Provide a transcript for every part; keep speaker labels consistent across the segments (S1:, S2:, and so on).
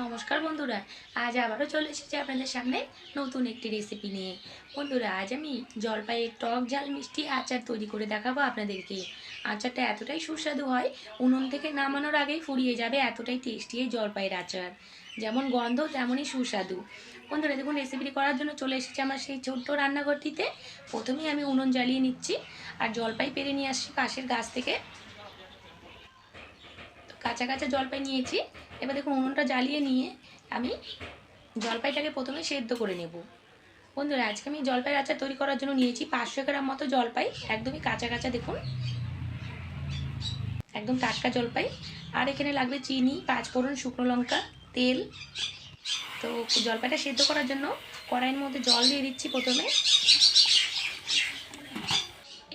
S1: নমস্কার বন্ধুরা, আজ আবারও চলে এসেছি আপনাদের সামনে নতুন একটি রেসিপি নিয়ে। বন্ধুরা, আজ আমি জলপাইয়ের টক ঝাল মিষ্টি আচার তৈরি করে দেখাবো আপনাদেরকে। আচারটা এতটাই সুস্বাদু হয়, উনুন থেকে নামানোর আগেই ফুরিয়ে যাবে এতটাই টেস্টি এই জলপাইয়ের আচার। যেমন গন্ধ, তেমনই সুস্বাদু। বন্ধুরা, দেখুন রেসিপিটি করার জন্য চলে এসেছি আমার সেই ছোট্ট রান্নাঘরটিতে। প্রথমেই আমি উনুন জ্বালিয়ে নিচ্ছি আর জলপাই পেরে নিয়ে আসছি পাশের গাছ থেকে। কাঁচা কাঁচা জলপাই নিয়েছি। এবার দেখুন উনুনটা জ্বালিয়ে নিয়ে আমি জলপাইটাকে প্রথমে সেদ্ধ করে নেব। বন্ধুরা, আজকে আমি জলপাইয়ের আচার তৈরি করার জন্য নিয়েছি পাঁচশো গ্রাম মতো জলপাই, একদমই কাঁচা কাঁচা দেখুন। একদম টাটকা জলপাই। আর এখানে লাগবে চিনি পাঁচ ফোড়ন শুকনো লঙ্কা, তেল। তো জলপাইটা সেদ্ধ করার জন্য কড়াইয়ের মধ্যে জল দিয়ে দিচ্ছি প্রথমে।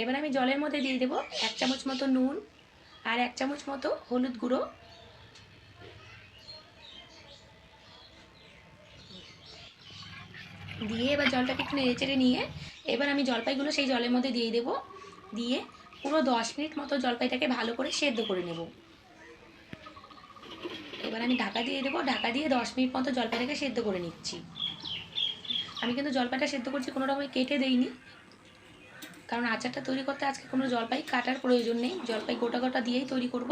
S1: এবার আমি জলের মধ্যে দিয়ে দেবো এক চামচ মতো নুন আর এক চামচ মতো হলুদ গুঁড়ো। দিয়ে এবার জলটাকে একটু নেড়ে চেড়ে নিয়ে এবার আমি জলপাইগুলো সেই জলের মধ্যে দিয়ে দেবো। দিয়ে পুরো দশ মিনিট মতো জলপাইটাকে ভালো করে সেদ্ধ করে নেব। এবার আমি ঢাকা দিয়ে দেবো। ঢাকা দিয়ে দশ মিনিট মতো জলপাইটাকে সেদ্ধ করে নিচ্ছি। আমি কিন্তু জলপাইটা সেদ্ধ করছি কোনো রকম কেটে দেইনি। কারণ আচারটা তৈরি করতে আজকে কোনো জলপাই কাটার প্রয়োজন নেই। জলপাই গোটা গোটা দিয়েই তৈরি করব।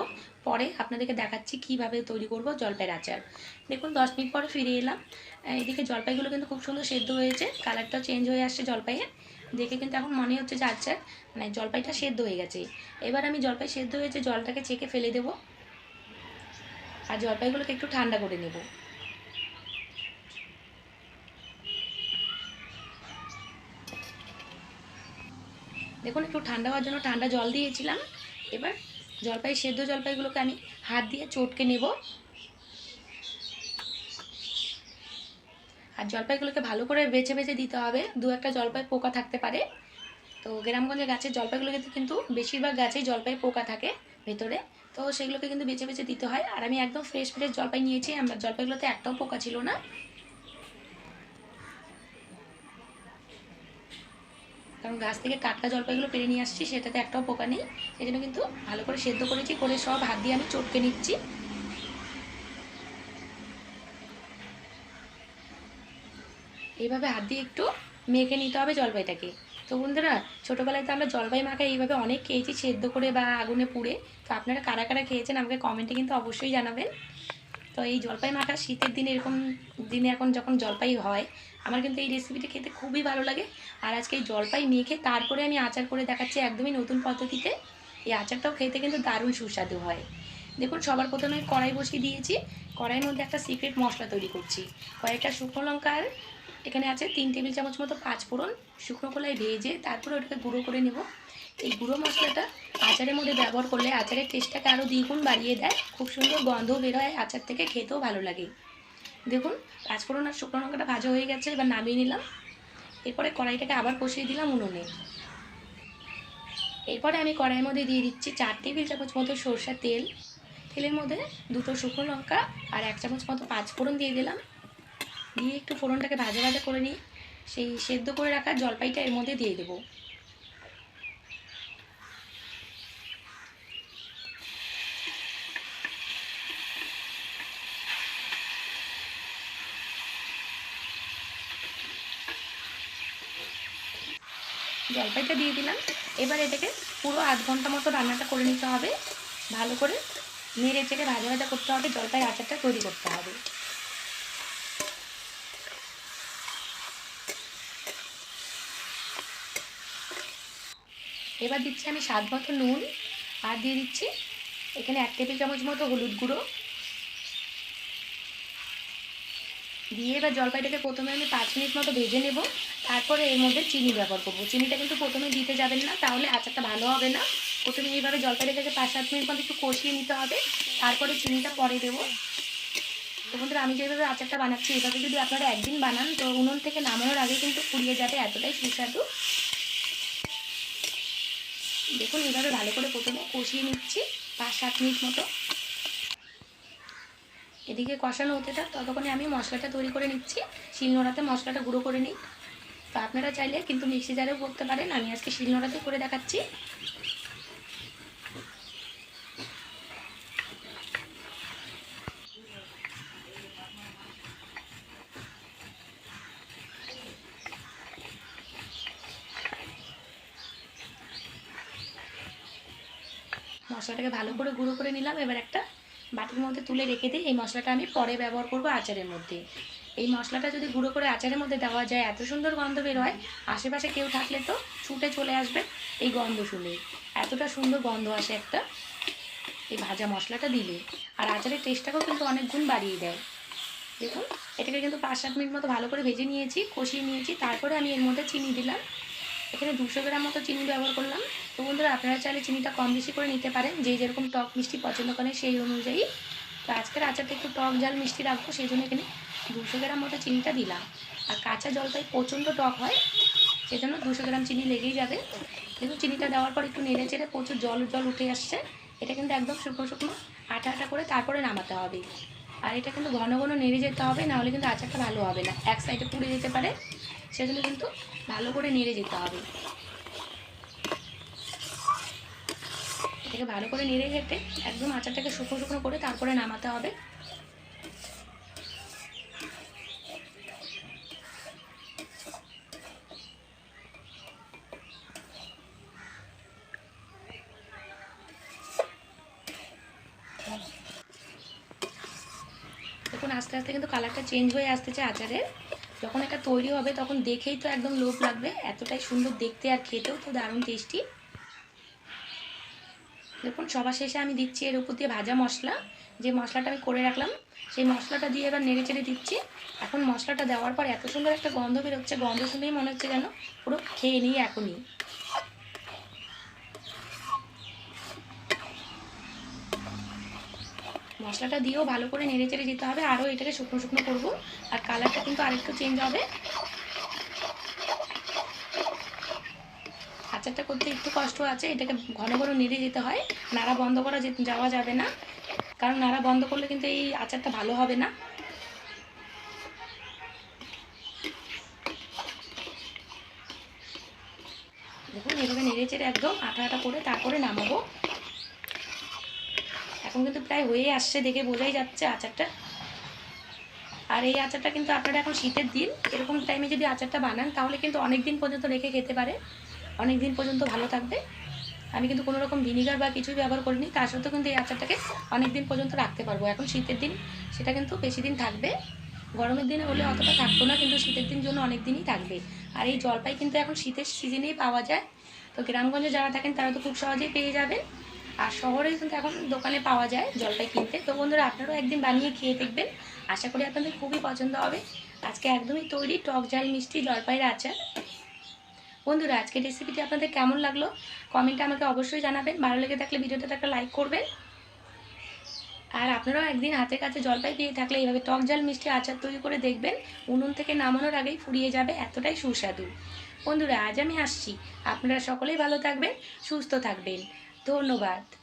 S1: পরে আপনাদেরকে দেখাচ্ছি কীভাবে তৈরি করব জলপাইয়ের আচার। দেখুন, দশ মিনিট পরে ফিরে এলাম। এদিকে জলপাইগুলো কিন্তু খুব সুন্দর সেদ্ধ হয়েছে। কালারটাও চেঞ্জ হয়ে আসছে জলপাইয়ে। দেখে কিন্তু এখন মনে হচ্ছে যে আচার মানে জলপাইটা সেদ্ধ হয়ে গেছে। এবার আমি জলপাই সেদ্ধ হয়েছে, জলটাকে ছেঁকে ফেলে দেবো। আর জলপাইগুলোকে একটু ঠান্ডা করে নেব। দেখুন, একটু ঠান্ডা হওয়ার জন্য ঠান্ডা জল দিয়েছিলাম। এবার জলপাই, সেদ্ধ জলপাইগুলোকে আমি হাত দিয়ে চটকে নেব। আর জলপাইগুলোকে ভালো করে বেছে বেছে দিতে হবে। দু একটা জলপাই পোকা থাকতে পারে। তো গ্রামগঞ্জে গাছের জলপাইগুলোকে কিন্তু বেশিরভাগ গাছেই জলপাই পোকা থাকে ভেতরে। তো সেগুলোকে কিন্তু বেছে বেছে দিতে হয়। আর আমি একদম ফ্রেশ ফ্রেশ জলপাই নিয়েছি। আমার জলপাইগুলোতে একটাও পোকা ছিল না। কারণ গাছ থেকে টাটকা জলপাইগুলো পেরে নিয়ে আসছি, সেটাতে একটাও পোকা নেই। সেই জন্য কিন্তু ভালো করে সেদ্ধ করেছি, করে সব হাত দিয়ে আমি চটকে নিচ্ছি। এইভাবে হাত দিয়ে একটু মেখে নিতে হবে জলপাইটাকে। তো বন্ধুরা, ছোটোবেলায় তো আমরা জলপাই মাখা এইভাবে অনেক খেয়েছি, সেদ্ধ করে বা আগুনে পুড়ে। তো আপনারা কারা কারা খেয়েছেন আমাকে কমেন্টে কিন্তু অবশ্যই জানাবেন। তো এই জলপাই মাখা শীতের দিনে এরকম দিনে এখন যখন জলপাই হয়, আমার কিন্তু এই রেসিপিটা খেতে খুবই ভালো লাগে। আর আজকে এই জলপাই মেখে তারপরে আমি আচার করে দেখাচ্ছি একদমই নতুন পদ্ধতিতে। এই আচারটাও খেতে কিন্তু দারুণ সুস্বাদু হয়। দেখুন, সবার প্রথমে কড়াই বসিয়ে দিয়েছি। কড়াইয়ের মধ্যে একটা সিক্রেট মশলা তৈরি করছি। কয়েকটা শুকনো লঙ্কার, এখানে আছে তিন টেবিল চামচ মতো পাঁচ ফোড়ন, শুকনো কলাই ভেজে তারপরে ওটাকে গুঁড়ো করে নেব। এই গুঁড়ো মশলাটা আচারের মধ্যে ব্যবহার করলে আচারের টেস্টটাকে আরও দ্বিগুণ বাড়িয়ে দেয়। খুব সুন্দর গন্ধ বেরোয় আচার থেকে, খেতেও ভালো লাগে। দেখুন, পাঁচফোড়ন আর শুকনো লঙ্কাটা ভাজা হয়ে গেছে, এবার নামিয়ে নিলাম। এরপরে কড়াইটাকে আবার কষিয়ে দিলাম উনুনে। এরপরে আমি কড়াইয়ের মধ্যে দিয়ে দিচ্ছি চার টেবিল চামচ মতো সরষার তেল। তেলের মধ্যে দুটো শুকনো লঙ্কা আর এক চামচ মতো পাঁচফোড়ন দিয়ে দিলাম। দিয়ে একটু ফোড়নটাকে ভাজা ভাজা করে নিই। সেই সেদ্ধ করে রাখা জলপাইটা এর মধ্যে দিয়ে দেবো। জলপাইটা দিয়ে দিলাম। এবার এটাকে পুরো আধ ঘণ্টা মতো রান্নাটা করে নিতে হবে। ভালো করে নেড়ে চেড়ে ভাজা ভাজা করতে হবে জলপাই আচারটা তৈরি করতে হবে। এবার দিচ্ছি আমি স্বাদ মতো নুন, আর দিয়ে দিচ্ছি এখানে এক টেবিল চামচ মতো হলুদ গুঁড়ো। দিয়ে এবার জলপাইটাকে প্রথমে আমি পাঁচ মিনিট মতো ভেজে নেব। তারপরে এর মধ্যে চিনি ব্যবহার করব। চিনিটা কিন্তু প্রথমে দিতে যাবেন না, তাহলে আচারটা ভালো হবে না। প্রথমে এইভাবে জলপাইটাকে পাঁচ সাত মিনিট মতো একটু কষিয়ে নিতে হবে। তারপরে চিনিটা পরে দেবো। তো বন্ধুরা, আমি যেভাবে আচারটা বানাচ্ছি, এভাবে যদি আপনারা একদিন বানান, তো উনুন থেকে নামানোর আগে কিন্তু ফুরিয়ে যাবে এতটাই সুস্বাদু। দেখুন এইভাবে ভালো করে প্রথমে কষিয়ে নিচ্ছি পাঁচ সাত মিনিট মতো। এদিকে কষানো হতে থাক ততক্ষণে আমি মশলাটা তৈরি করে নিচ্ছি। শিলনোড়াতে মশলাটা গুঁড়ো করে নিই। তো আপনারা চাইলে কিন্তু মিক্সি জারেও করতে পারেন। আমি আজকে শিলনোড়াতে করে দেখাচ্ছি। মশলাটাকে ভালো করে গুঁড়ো করে নিলাম। এবার একটা বাটির মধ্যে তুলে রেখে দিই, এই মশলাটা আমি পরে ব্যবহার করব আচারের মধ্যে। এই মশলাটা যদি গুঁড়ো করে আচারের মধ্যে দেওয়া যায়, এত সুন্দর গন্ধ বের হয়, আশেপাশে কেউ থাকলে তো ছুটে চলে আসবে এই গন্ধ শুনে। এতটা সুন্দর গন্ধ আসে একটা এই ভাজা মশলাটা দিলে। আর আচারের টেস্টটাকেও কিন্তু অনেক গুণ বাড়িয়ে দেয়। দেখুন, এটাকে কিন্তু পাঁচ সাত মিনিট মতো ভালো করে ভেজে নিয়েছি, কষিয়ে নিয়েছি, তারপরে আমি এর মধ্যে চিনি দিলাম। এখানে দুশো গ্রাম মতো চিনি ব্যবহার করলাম। তো বন্ধুরা, আপনারা চাইলে চিনিটা কম বেশি করে নিতে পারেন। যে যেরকম টক মিষ্টি পছন্দ করেন সেই অনুযায়ী। তো আজকের আচারটা একটু টক জাল মিষ্টি রাখব সেই জন্য এখানে দুশো গ্রাম মতো চিনিটা দিলাম। আর কাঁচা জলপাই প্রচণ্ড টক হয় সেই জন্য দুশো গ্রাম চিনি লেগেই যাবে। কিন্তু চিনিটা দেওয়ার পর একটু নেড়ে চেড়ে প্রচুর জল জল উঠে আসছে। এটা কিন্তু একদম শুকনো শুকনো আটা আটা করে তারপরে নামাতে হবে। আর এটা কিন্তু ঘন ঘন নেড়ে যেতে হবে, নাহলে কিন্তু আচারটা ভালো হবে না। এক সাইডে পুড়ে যেতে পারে। সেজন্য কিন্তু ভালো করে নেড়ে যেতে হবে। এটাকে ভালো করে নেড়ে ঘেটে একদম আচারটাকে শুকনো শুকনো করে তারপরে নামাতে হবে। দেখুন আস্তে আস্তে কিন্তু কালারটা চেঞ্জ হয়ে আসতেছে আচারের। যখন এটা তৈরি হবে, তখন দেখেই তো একদম লোভ লাগবে। এতটাই সুন্দর দেখতে আর খেতেও তো দারুণ টেস্টি দেখুন, সবার শেষে আমি দিচ্ছি এর উপর দিয়ে ভাজা মশলা। যে মশলাটা আমি করে রাখলাম, সেই মশলাটা দিয়ে এবার নেড়ে চেড়ে দিচ্ছি। এখন মশলাটা দেওয়ার পর এত সুন্দর একটা গন্ধ বেরোচ্ছে। গন্ধ শুনেই মনে হচ্ছে যেন পুরো খেয়ে নিই এখনই। মশলাটা দিয়েও ভালো করে নেড়ে চেড়ে দিতে হবে, আরও এটাকে শুকনো শুকনো করব, আর কালারটা কিন্তু আরেকটু চেঞ্জ হবে। আচারটা করতে একটু কষ্ট আছে, এটাকে ঘন ঘন নেড়ে যেতে হয়, নাড়া বন্ধ করা যাওয়া যাবে না, কারণ নাড়া বন্ধ করলে কিন্তু এই আচারটা ভালো হবে না। দেখুন, এভাবে নেড়ে চেড়ে একদম আটা আটা করে তারপরে নামাবো। এখন কিন্তু প্রায় হয়ে আসছে, দেখে বোঝাই যাচ্ছে আচারটা। আর এই আচারটা কিন্তু আপনারা এখন শীতের দিন, এরকম টাইমে যদি আচারটা বানান, তাহলে কিন্তু অনেক দিন পর্যন্ত রেখে খেতে পারে। অনেক দিন পর্যন্ত ভালো থাকবে। আমি কিন্তু কোনো রকম ভিনিগার বা কিছুই ব্যবহার করিনি তার সত্ত্বেও কিন্তু এই আচারটাকে অনেক দিন পর্যন্ত রাখতে পারব। এখন শীতের দিন, সেটা কিন্তু বেশি দিন থাকবে। গরমের দিনে হলে অতটা থাকতো না, কিন্তু শীতের দিন জন্য অনেক দিনই থাকবে। আর এই জলপাই কিন্তু এখন শীতের সিজনেই পাওয়া যায়। তো গ্রামগঞ্জে যারা থাকেন, তারা তো খুব সহজেই পেয়ে যাবেন। আর শহরে কিন্তু এখন দোকানে পাওয়া যায় জলপাই কিনতে। তো বন্ধুরা, আপনারাও একদিন বানিয়ে খেয়ে দেখবেন। আশা করি আপনাদের খুবই পছন্দ হবে। আজকে একদমই তৈরি টক ঝাল মিষ্টি জলপাইয়ের আচার। বন্ধুরা, আজকের রেসিপিটি আপনাদের কেমন লাগল? কমেন্টে আমাকে অবশ্যই জানাবেন। ভালো লেগে থাকলে ভিডিওটাতে একটা লাইক করবেন। আর আপনারাও একদিন হাতের কাছে জলপাই পেয়ে থাকলে এইভাবে টক ঝাল মিষ্টি আচার তৈরি করে দেখবেন। উনুন থেকে নামানোর আগেই ফুরিয়ে যাবে এতটাই সুস্বাদু। বন্ধুরা, আজ আমি আসছি। আপনারা সকলেই ভালো থাকবেন, সুস্থ থাকবেন। ধন্যবাদ।